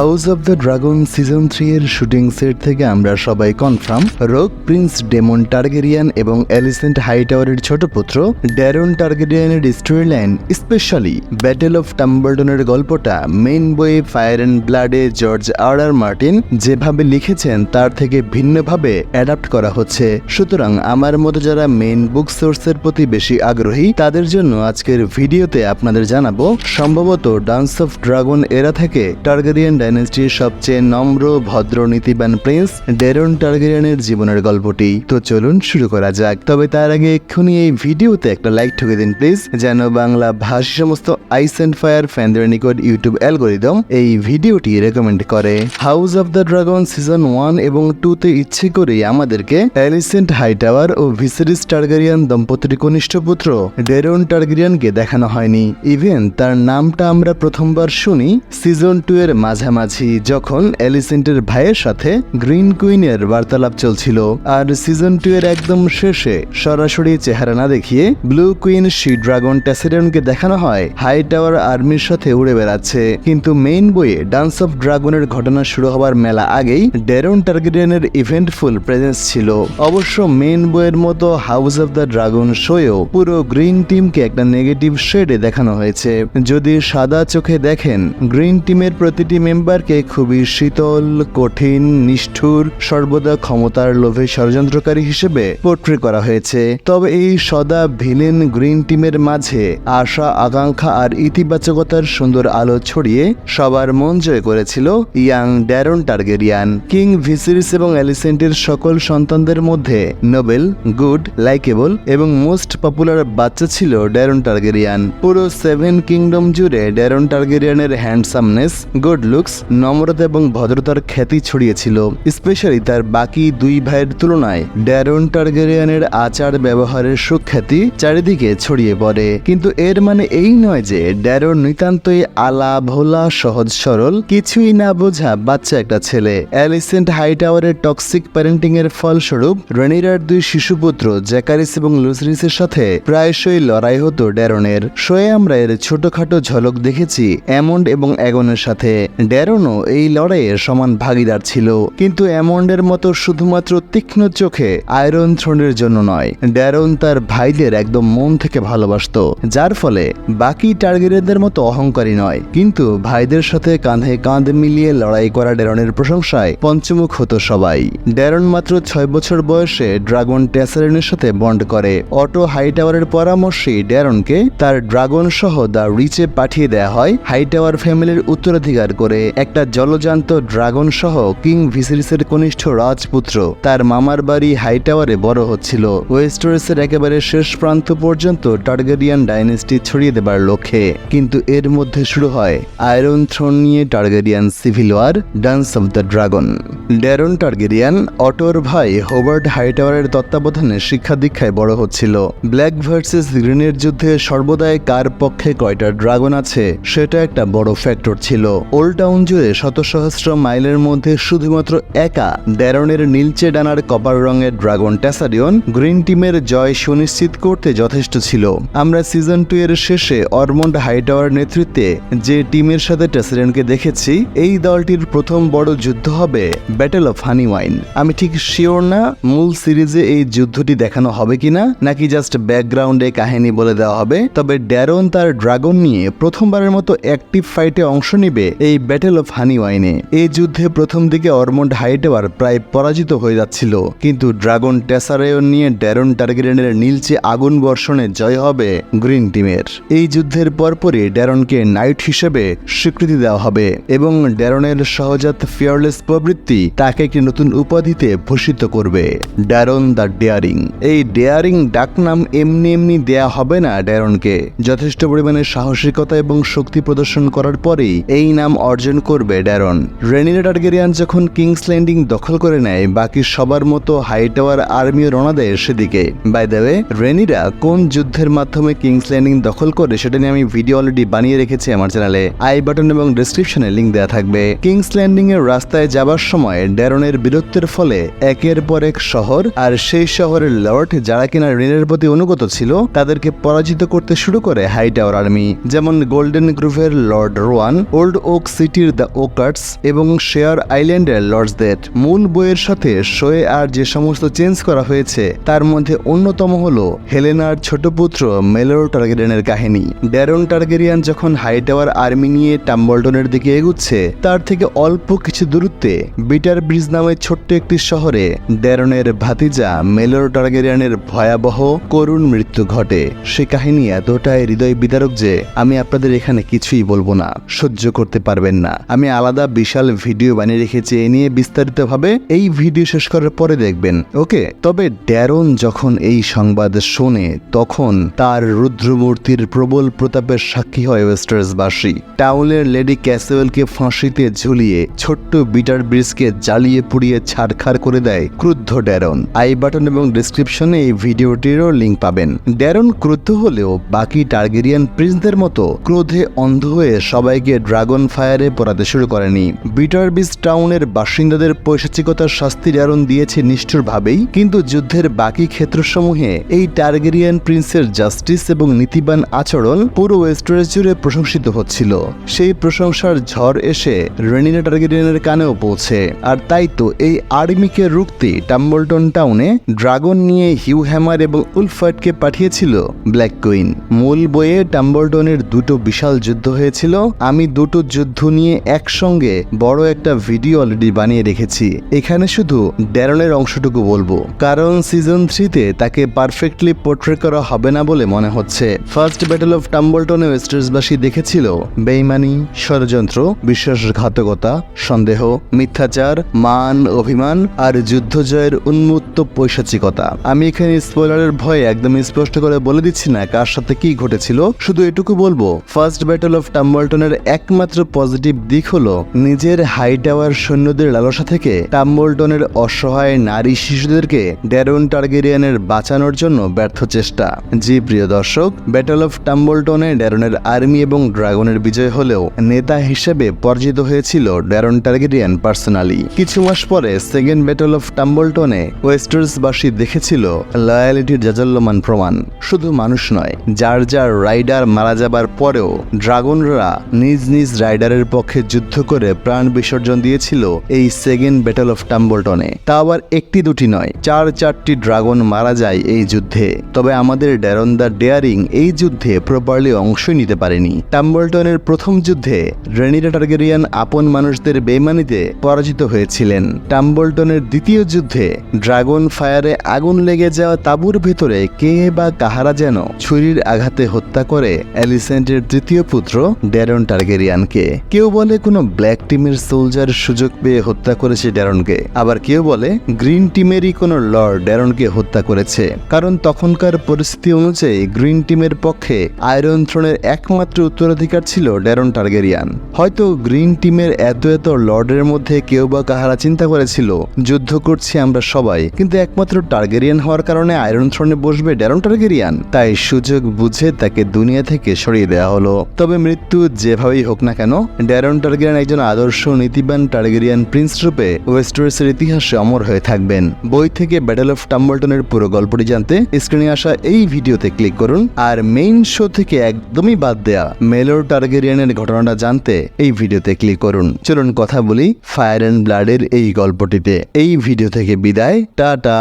House of the Dragon season three এর shooting set থেকে আমরা সবাই কনফার্ম রোগ প্রিন্স ডেমন টার্গেরিয়ান এবং অ্যালিসেন্ট হাইটাওয়ারের ছোট পুত্র Daeron টার্গেরিয়ানের story line specially battle of টাম্বলডনের গল্পটা মেইন বইয়ে ফায়ার অ্যান্ড ব্লাডে জর্জ আর আর মার্টিন যেভাবে লিখেছেন তার থেকে ভিন্নভাবে অ্যাডাপ্ট করা হচ্ছে। সুতরাং আমার মতো যারা মেইন বুক সোর্সের প্রতি বেশি আগ্রহী, তাদের জন্য আজকের ভিডিওতে আপনাদের জানাব, সম্ভবত ডান্স অফ ড্রাগন এরা থেকে টার্গেরিয়ান ডাইনেস্টির সবচেয়ে নম্র, ভদ্র, নীতিবান প্রিন্স ডেরন টার্গেরিয়ানের জীবনের গল্পটি। তো চলুন শুরু করা যাক। তবে তার আগে এক্ষুনি এই ভিডিওতে একটা লাইক ঠুকে দিন, প্লিজ। যেন বাংলা ভাষী সমস্ত আইস অ্যান্ড ফায়ার ফ্যানদের নিকট ইউটিউব অ্যালগোরিদম এই ভিডিওটি রেকমেন্ড করে। House of the Dragon season one এবং টু তে ইচ্ছে করেই আমাদেরকে অ্যালিসেন্ট হাই টাওয়ার ও ভিসেরিস টার্গেরিয়ান দম্পতির কনিষ্ঠ পুত্র ডেরন টার্গেরিয়ানকে দেখানো হয়নি। ইভেন তার নামটা আমরা প্রথমবার শুনি সিজন টু এর মাঝামাঝি যখন অ্যালিসেন্টের ভাইয়ের সাথে গ্রিন কুইনের বার্তালাপ চলছিল, আর সিজন টু এর একদম শেষে সরাসরি চেহারা না দেখিয়ে ব্লু কুইন শি ড্রাগন ট্যাসিডনকে দেখানো হয় হাই টাওয়ার আর্মির সাথে উড়ে বেড়াচ্ছে। কিন্তু মেইন বইয়ে ডান্স অফ ড্রাগনের ঘটনা শুরু হওয়ার মেলা আগেই ডেরন টার্গেরিয়ানের ইভেন্টফুল প্রেজেন্স ছিল। অবশ্য মেইন বইয়ের মতো হাউস অফ দ্য ড্রাগন শোয়েও পুরো গ্রিন টিমকে একটা নেগেটিভ শেডে দেখানো হয়েছে। যদি সাদা চোখে দেখেন, গ্রিন টিমের প্রতিটি মেম্বারকে খুবই শীতল, কঠিন, নিষ্ঠুর, সর্বদা ক্ষমতার লোভে ষড়যন্ত্রকারী হিসেবে পোর্ট্রে করা হয়েছে। তবে এই সদা ভিলেন গ্রিন টিমের মাঝে আশা, আকাঙ্ক্ষা আর ইতিবাচকতার সুন্দর আলো ছড়িয়ে সবার মন জয় করেছিল young Daeron Targaryen. King Viserys এবং অ্যালিসেন্টের সকল সন্তানদের মধ্যে নোবেল, গুড লাইকেবল এবং মোস্ট পপুলার বাচ্চা ছিল ড্যারন টার্গেরিয়ান। পুরো সেভেন কিংডম জুড়ে ড্যারন টার্গেরিয়ানের হ্যান্ডসামনেস, গুড লুকস নম্রতা এবং ভদ্রতার খ্যাতি ছড়িয়েছিল স্পেশালি তার বাকি দুই ভাইয়ের তুলনায়। ড্যারন টার্গেরিয়ানের আচার ব্যবহারের সুখ্যাতি চারিদিকে ছড়িয়ে পড়ে। কিন্তু এর মানে এই নয় যে ড্যারন নিতান্তই আলা, ভোলা, সহজ, সরল, কিছুই না বোঝা বাচ্চা একটা ছেলে। অ্যালিসেন্ট হাই টাওয়ারের টক্সিক প্যারেন্টিং এর ফলস্বরূপ রেনিরার দুই শিশুপুত্র জ্যাকারিস এবং লুসরিসের সাথে প্রায়শই লড়াই হতো ড্যারনের শোয়ে আমরা এর ছোটখাটো ঝলক দেখেছি অ্যামন্ড এবং অ্যাগনের সাথে। ড্যারনও এই লড়াইয়ের সমান ভাগিদার ছিল। কিন্তু অ্যামন্ডের মতো শুধুমাত্র তীক্ষ্ণ চোখে আয়রন থ্রোনের জন্য নয়, ড্যারন তার ভাইদের একদম মন থেকে ভালোবাসতো, যার ফলে বাকি টার্গেটদের মতো অহংকারী নয়। কিন্তু ভাইদের সাথে কাঁধে কাঁধ মিলিয়ে লড়াই করা ড্যারনের প্রশংসায় পঞ্চমুখ হতো সবাই। ড্যারন মাত্র ছয় বছর বয়সে ড্রাগন ট্যাসারেনের সাথে বন্ড করে। অটো হাই টাওয়ারের পরামর্শেই ড্যারনকে তার ড্রাগন সহ দ্য রিচে পাঠিয়ে দেয়া হয় হাই টাওয়ার ফ্যামিলির উত্তরাধিকার করে। একটা জলজান্ত ড্রাগন সহ কিং ভিসিরিসের কনিষ্ঠ রাজপুত্র। তার মামার বাড়ি হাই টাওয়ারে বড় হচ্ছিল। ওয়েস্টারেসের একেবারে শেষ প্রান্ত পর্যন্ত টার্গেরিয়ান ডাইনেস্টি ছড়িয়ে দেবার লক্ষ্যে। কিন্তু এর মধ্যে শুরু হয় আয়রন থ্রোন নিয়ে Targaryen civil war, dance of the dragon. Daeron Targaryen, অটোর ভাই হোবার্ট হাইটাওয়ারের তত্ত্বাবধানে শিক্ষা দীক্ষায় বড় হচ্ছিল। ব্ল্যাক ভার্সেস গ্রিনের যুদ্ধে সর্বদাই কার পক্ষে কয়টা ড্রাগন আছে, সেটা একটা বড় ফ্যাক্টর ছিল। ওল্ড টাউন জুড়ে শত সহস্র মাইলের মধ্যে শুধুমাত্র একা ড্যারনের নীলচে ডানার কপার রঙের ড্রাগন ট্যাসারিয়ন গ্রিন টিমের জয় সুনিশ্চিত করতে যথেষ্ট ছিল। আমরা সিজন টু এর শেষে অরমন্ড হাইটাওয়ার নেতৃত্বে যে টিমের সাথে ট্যাসারিয়নকে দেখেছি, এই দলটির প্রথম বড় যুদ্ধ হবে ব্যাটেল অফ হানি ওয়াইন আমি ঠিক শিওর না, মূল সিরিজে এই যুদ্ধটি দেখানো হবে কিনা, নাকি জাস্ট ব্যাকগ্রাউন্ডে কাহিনী বলে দেওয়া হবে, তবে ড্যারন তার ড্রাগন নিয়ে প্রথমবারের মতো অ্যাক্টিভ ফাইটে অংশ নিবে এই ব্যাটেল অফ হানি ওয়াইনে এই যুদ্ধে প্রথম দিকে অরমন্ড হাইটেওয়ার প্রায় পরাজিত হয়ে যাচ্ছিল। কিন্তু ড্রাগন ট্যাসারেয়ন নিয়ে ড্যারন টার্গেরিয়ানের নীলচে আগুন বর্ষণে জয় হবে গ্রিন টিমের এই যুদ্ধের পরপরই ড্যারনকে নাইট হিসেবে স্বীকৃতি দেওয়া হবে এবং ড্যারনের সহজাত ফিয়ারলেস প্রবৃত্তি তাকে একটি নতুন উপাধিতে ভূষিত করবে। ড্যারন দ্য ডেয়ারিং এই ডেয়ারিং ডাকনাম এমনি এমনি দেয়া হবে না ড্যারনকে যথেষ্ট পরিমাণে সাহসিকতা এবং শক্তি প্রদর্শন করার পরেই এই নাম অর্জন করবে ড্যারন। রেনিরা টার্গেরিয়ান যখন কিংস ল্যান্ডিং দখল করে নেয়, বাকি সবার মতো হাইটাওয়ার আর্মিও রওনা দেয় সেদিকে। বাই ওয়ে রেনিরা কোন যুদ্ধের মাধ্যমে কিংস ল্যান্ডিং দখল করে সেটা নিয়ে আমি ভিডিও অলরেডি বানিয়ে রেখেছি আমার চ্যানেলে আই বাটন এবং ডিসক্রিপশনে লিঙ্ক দেওয়া থাকবে। কিংস ল্যান্ডিং এর রাস্তায় যাবার সময় ড্যারনের বীরত্বের ফলে একের পর এক শহর আর সেই শহরের লর্ড যারা কিনা রেনের প্রতি অনুগত ছিল, তাদেরকে পরাজিত করতে শুরু করে হাই টাওয়ার আর্মি। যেমন গোল্ডেন গ্রুভের লর্ড রোয়ান ওল্ড ওক সিটির সিটির দ্য ওকার্টস এবং শেয়ার আইল্যান্ডের লর্ডসদের মূল বইয়ের সাথে শোয়ে আর যে সমস্ত চেঞ্জ করা হয়েছে, তার মধ্যে অন্যতম হল হেলেনার ছোট পুত্র মেলোর টার্গেরিয়ানের কাহিনী। ড্যারন টার্গেরিয়ান যখন হাইটাওয়ার আর্মি নিয়ে টাম্বলটনের দিকে এগুচ্ছে, তার থেকে অল্প কিছু দূরত্বে বিটার ব্রিজ নামে ছোট্ট একটি শহরে ড্যারনের ভাতিজা মেলোর টার্গেরিয়ানের ভয়াবহ করুণ মৃত্যু ঘটে। সে কাহিনী এতটাই হৃদয় বিদারক যে আমি আপনাদের এখানে কিছুই বলব না, সহ্য করতে পারবেন না। আমি আলাদা বিশাল ভিডিও বানিয়ে রেখেছি, এ নিয়ে বিস্তারিতভাবে এই ভিডিও শেষ করার পরে দেখবেন। ওকে? তবে ড্যারন যখন এই সংবাদ শোনে, তখন তার রুদ্রমূর্তির প্রবল প্রতাপের সাক্ষী হয় ওয়েস্টার্সবাসী টাউনের লেডি ক্যাসেওয়েলকে ফাঁসিতে ঝুলিয়ে ছোট্ট বিটার ব্রিজকে জ্বালিয়ে পুড়িয়ে ছাড়খাড় করে দেয় ক্রুদ্ধ ড্যারন। আই বাটন এবং ডিসক্রিপশনে এই ভিডিওটিরও লিঙ্ক পাবেন। ড্যারন ক্রুদ্ধ হলেও বাকি টার্গেরিয়ান প্রিন্সদের মতো ক্রোধে অন্ধ হয়ে সবাইকে ড্রাগন ফায়ারে পড়াতে শুরু করেনি। বিটার বিচ টাউনের বাসিন্দাদের পৈশাচিকতার শাস্তি ড্যারন দিয়েছে নিষ্ঠুরভাবেই, কিন্তু যুদ্ধের বাকি ক্ষেত্রসমূহে এই টার্গেরিয়ান প্রিন্সের জাস্টিস এবং নীতিবান আচরণ পুরো ওয়েস্টারেস জুড়ে প্রশংসিত হচ্ছিল। সেই প্রশংসার ঝড় এসে রেনিনা টার্গেরিয়ানের কানেও পৌঁছে। আর তাই তো এই আর্মিকে রুখতে টাম্বলটন টাউনে ড্রাগন নিয়ে হিউ হ্যামার এবং উলফার্টকে পাঠিয়েছিল ব্ল্যাক কুইন। মূল বইয়ে টাম্বলটনের দুটো বিশাল যুদ্ধ হয়েছিল। আমি দুটো যুদ্ধ নিয়ে একসঙ্গে বড় একটা ভিডিও অলরেডি বানিয়ে রেখেছি। এখানে শুধু ড্যারনের অংশটুকু বলব। কারণ সিজন থ্রিতে তাকে পারফেক্টলি পোর্ট্রে করা হবে না বলে মনে হচ্ছে। ফার্স্ট ব্যাটল অফ টাম্বলটনে ওয়েস্টার্সবাসী দেখেছিল বেইমানি, ষড়যন্ত্র, বিশ্বাসঘাতকতা, সন্দেহ, মিথ্যাচার, মান, অভিমান আর যুদ্ধ জয়ের উন্মুক্ত পৈশাচিকতা। আমি এখানে স্পয়লারের ভয়ে একদম স্পষ্ট করে বলে দিচ্ছি না কার সাথে কি ঘটেছিল। শুধু এটুকু বলব ফার্স্ট ব্যাটল অফ টাম্বলটনের একমাত্র পজিটিভ দিক হলো নিজের হাই টাওয়ার সৈন্যদের লালসা থেকে টাম্বলটনের অসহায় নারী শিশুদেরকে ড্যারন টার্গেরিয়ানের বাঁচানোর জন্য ব্যর্থ চেষ্টা। জি, প্রিয় দর্শক ব্যাটল অফ টাম্বলটনে ড্যারনের আর্মি এবং ড্রাগনের বিজয় হলেও নেতা হিসেবে পরাজিত হয়েছিল ড্যারন টার্গেরিয়ান পার্সোনালি। কিছু মাস পরে সেকেন্ড ব্যাটল অফ টাম্বলটনে ওয়েস্টার্সবাসী দেখেছিল লয়ালিটির জাজল্যমান প্রমাণ। শুধু মানুষ নয়, যার যার রাইডার মারা যাবার পরেও ড্রাগনরা নিজ নিজ রাইডারের পক্ষে যুদ্ধ করে প্রাণ বিসর্জন দিয়েছিল এই সেকেন্ড ব্যাটল অফ টাম্বলটনে তা আবার একটি দুটি নয়, চার চারটি ড্রাগন মারা যায় এই যুদ্ধে। তবে আমাদের ড্যারন দ্য ডেয়ারিং এই যুদ্ধে প্রপারলি অংশই নিতে পারেনি। টাম্বলটনের প্রথম যুদ্ধে রেনিরা টার্গেরিয়ান আপন মানুষদের বেমানিতে পরাজিত হয়েছিলেন। টাম্বলটনের দ্বিতীয় যুদ্ধে ড্রাগন ফায়ারে আগুন লেগে যাওয়া তাঁবুর ভেতরে কে বা কাহারা যেন ছুরির আঘাতে হত্যা করে অ্যালিসেন্টের তৃতীয় পুত্র ড্যারন টার্গেরিয়ানকে কেউ বলে কোনো ব্ল্যাক টিমের সোলজার সুযোগ পেয়ে হত্যা করেছে ড্যারনকে। আবার কেউ বলে গ্রিন টিমেরই কোনো লর্ড ড্যারনকে হত্যা করেছে। কারণ তখনকার পরিস্থিতি অনুযায়ী গ্রিন টিমের পক্ষে আয়রন থ্রোনের একমাত্র উত্তরাধিকার ছিল ড্যারন টার্গেরিয়ান। হয়তো গ্রিন টিমের এত এত লর্ডের মধ্যে কেউ বা কাহারা চিন্তা করেছিল, যুদ্ধ করছি আমরা সবাই, কিন্তু একমাত্র টার্গেরিয়ান হওয়ার কারণে আয়রন থ্রোনে বসবে ড্যারন টার্গেরিয়ান। তাই সুযোগ বুঝে তাকে দুনিয়া থেকে সরিয়ে দেওয়া হলো। তবে মৃত্যু যেভাবেই হোক না কেন, ড্যারন টার্গেরিয়ান একজন আদর্শ নীতিবান টার্গেরিয়ান প্রিন্স রূপে ওয়েস্টার্সের ইতিহাসে অমর হয়ে থাকবেন। বই থেকে ব্যাটেল অফ টাম্বলটনের পুরো গল্পটি জানতে স্ক্রিনে আসা এই ভিডিওতে ক্লিক করুন আর মেইন শো থেকে একদমই বাদ দেয়া মেলোর টার্গেরিয়ানের ঘটনাটা জানতে এই ভিডিওতে ক্লিক করুন। চলুন কথা বলি ফায়ার অ্যান্ড ব্লাডের এই গল্পটিতে। এই ভিডিও থেকে বিদায়। টাটা।